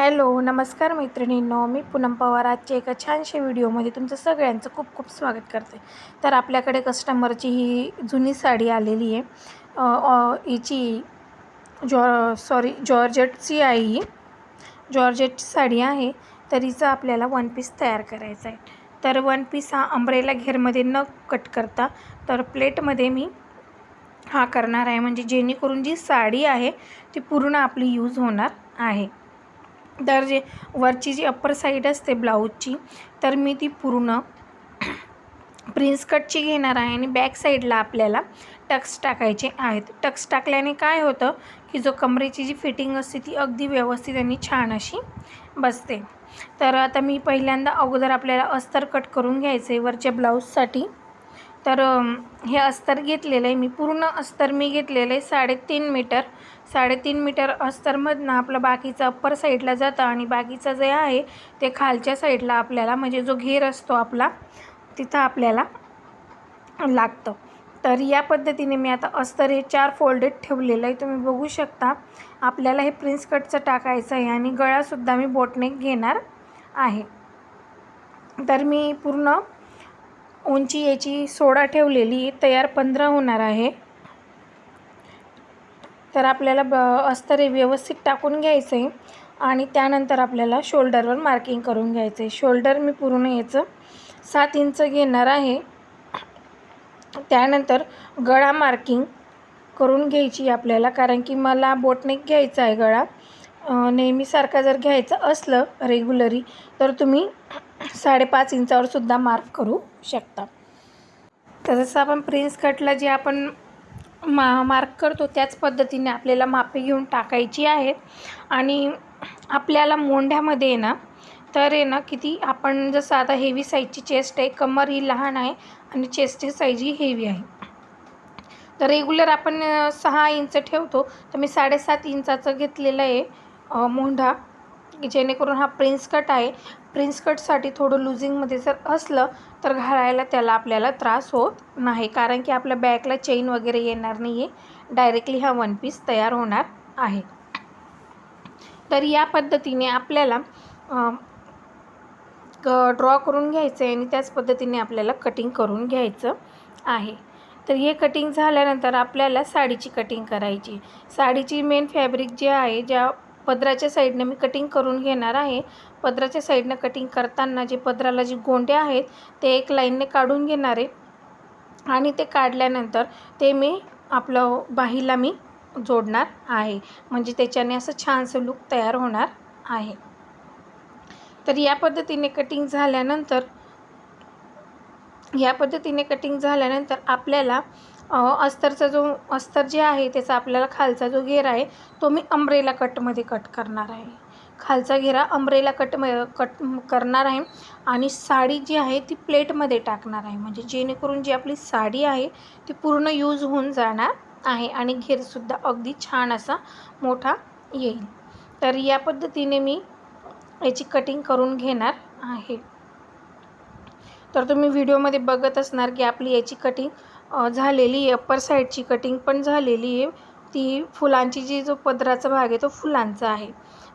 Hello नमस्कार मैत्रिणींनो. मी पूनम पवार. आजच्या एका छानशा व्हिडिओमध्ये तुमचं सगळ्यांचं खूप खूप स्वागत करते. तर आपल्याकडे कस्टमरची ही जुनी साडी आलेली आहे. हिची जॉ सॉरी जॉर्जेटची आहे ही. जॉर्जेटची साडी आहे. तर हिचा आपल्याला वन पीस तयार करायचा आहे. तर वन पीस हा अंब्रेला घेरमध्ये न कट करता तर प्लेटमध्ये मी हा करणार आहे. म्हणजे जेणेकरून जी साडी आहे ती पूर्ण आपली यूज होणार आहे. तर जे वरची जी अप्पर साईड असते ब्लाऊजची तर मी ती पूर्ण प्रिन्स कटची घेणार आहे आणि बॅक साईडला आपल्याला टक्स टाकायचे आहेत. टक्स टाकल्याने काय होतं की जो कमरेची जी फिटिंग असते ती अगदी व्यवस्थित आणि छान अशी बसते. तर आता मी पहिल्यांदा अगोदर आपल्याला अस्तर कट करून घ्यायचं आहे वरच्या ब्लाऊजसाठी तर हे अस्तर घेतलेलं आहे. मी पूर्ण अस्तर मी घेतलेलं आहे. साडेतीन मीटर. साडेतीन मीटर अस्तरमधनं आपलं बाकीचं अप्पर साईडला जातं आणि बाकीचं जे आहे ते खालच्या साईडला आपल्याला म्हणजे जो घेर असतो आपला तिथं आपल्याला लागतं. तर या पद्धतीने मी आता अस्तर हे चार फोल्डेड ठेवलेलं आहे. तुम्ही बघू शकता आपल्याला हे प्रिन्स कटचं टाकायचं आहे आणि गळासुद्धा मी बोटनेक घेणार आहे. तर मी पूर्ण उंची याची सोडा ठेवलेली तयार पंधरा होणार आहे. तर आपल्याला ब अस्तर व्यवस्थित टाकून घ्यायचं आहे. आणि त्यानंतर आपल्याला शोल्डरवर मार्किंग करून घ्यायचं आहे. शोल्डर मी पूर्ण याचं सात इंच घेणार आहे. त्यानंतर गळा मार्किंग करून घ्यायची आपल्याला कारण की मला बोटनेक घ्यायचा आहे गळा. नेहमीसारखा जर घ्यायचं असलं रेग्युलरी तर तुम्ही साडेपाच इंचावर सुद्धा मार्क करू शकता. तर जसं आपण प्रिन्स कटला जे आपण मा मार्क करतो त्याच पद्धतीने आपल्याला मापे घेऊन टाकायची आहेत. आणि आपल्याला मोंढ्यामध्ये आहे ना तर आहे ना किती आपण जसं आता हेवी साईजची चेस्ट आहे कमर ही लहान आहे आणि चेस्टची साईज ही हेवी आहे. तर रेग्युलर आपण सहा इंच ठेवतो तर मी साडेसात इंचाचं घेतलेलं आहे मोंढा. की जेणेकरून हा प्रिन्स कट आहे. प्रिन्स कटसाठी थोडं लुझिंगमध्ये जर असलं तर घालायला त्याला आपल्याला त्रास होत नाही. कारण की आपल्या बॅकला चेन वगैरे येणार नाही आहे डायरेक्टली हा वन पीस तयार होणार आहे. तर या पद्धतीने आपल्याला ड्रॉ करून घ्यायचं आहे आणि त्याच पद्धतीने आपल्याला कटिंग करून घ्यायचं आहे. तर हे कटिंग झाल्यानंतर आपल्याला साडीची कटिंग करायची साडीची मेन फॅब्रिक जे आहे ज्या पदराच्या साईडनं मी कटिंग करून घेणार आहे. पदराच्या साईडनं कटिंग करताना जे पदराला जे गोंडे आहेत ते एक लाईनने काढून घेणार आहे. आणि ते काढल्यानंतर ते मी आपलं बाहीला मी जोडणार आहे. म्हणजे त्याच्याने असं छानसं लुक तयार होणार आहे. तर या पद्धतीने कटिंग झाल्यानंतर या पद्धतीने कटिंग झाल्यानंतर आपल्याला अस्तरचा जो अस्तर जे आहे त्याचा आपल्याला खालचा जो घेर आहे तो मी अम्ब्रेला कटमध्ये कट करणार आहे. खालचा घेरा अम्ब्रेला कट कट करणार आहे आणि साडी जी आहे ती प्लेटमध्ये टाकणार आहे. म्हणजे जेणेकरून जी आपली साडी आहे ती पूर्ण यूज होऊन जाणार आहे आणि घेरसुद्धा अगदी छान असा मोठा येईल. तर या पद्धतीने मी याची कटिंग करून घेणार आहे. तर तुम्ही व्हिडिओमध्ये बघत असणार की आपली याची कटिंग झालेली आहे. अप्पर साईडची कटिंग पण झालेली आहे. ती फुलांची जी जो पदराचा भाग आहे तो फुलांचा आहे.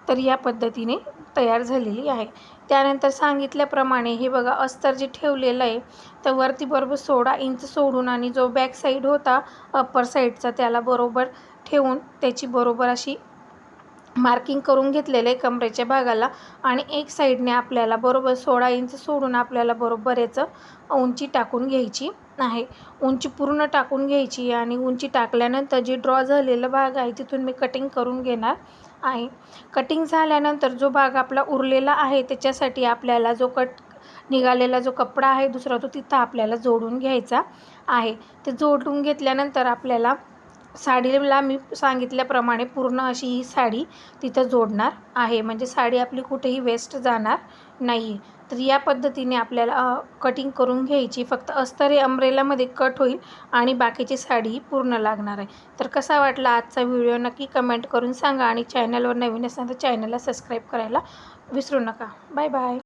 तर या पद्धतीने तयार झालेली आहे. त्यानंतर सांगितल्याप्रमाणे हे बघा अस्तर जे ठेवलेलं आहे तर वरती बरोबर सोळा इंच सोडून आणि जो बॅक साईड होता अप्पर साईडचा त्याला बरोबर ठेवून त्याची बरोबर अशी मार्किंग करून घेतलेलं आहे कमरेच्या भागाला. आणि एक साईडने आपल्याला बरोबर सोळा इंच सोडून आपल्याला बरोबर याचं उंची टाकून घ्यायची आहे. उंची पूर्ण टाकून घ्यायची आणि उंची टाकल्यानंतर जी ड्रॉ झालेला भाग आहे तिथून मी कटिंग करून घेणार आहे. कटिंग झाल्यानंतर जो भाग आपला उरलेला आहे त्याच्यासाठी आपल्याला जो कट निघालेला जो कपडा आहे दुसरा तो तिथं आपल्याला जोडून घ्यायचा आहे. ते जोडून घेतल्यानंतर आपल्याला साडीला मी सांगितल्याप्रमाणे पूर्ण अशी ही साडी तिथं जोडणार आहे. म्हणजे साडी आपली कुठेही वेस्ट जाणार नाही. तर या पद्धतीने आपल्याला कटिंग करून घ्यायची. फक्त अस्तरे अम्ब्रेलामध्ये कट होईल आणि बाकीची साडी पूर्ण लागणार आहे. तर कसा वाटला आजचा व्हिडिओ? नक्की कमेंट करून सांगा आणि चॅनलवर नवीन असेल तर चॅनलला सबस्क्राईब करायला विसरू नका. Bye bye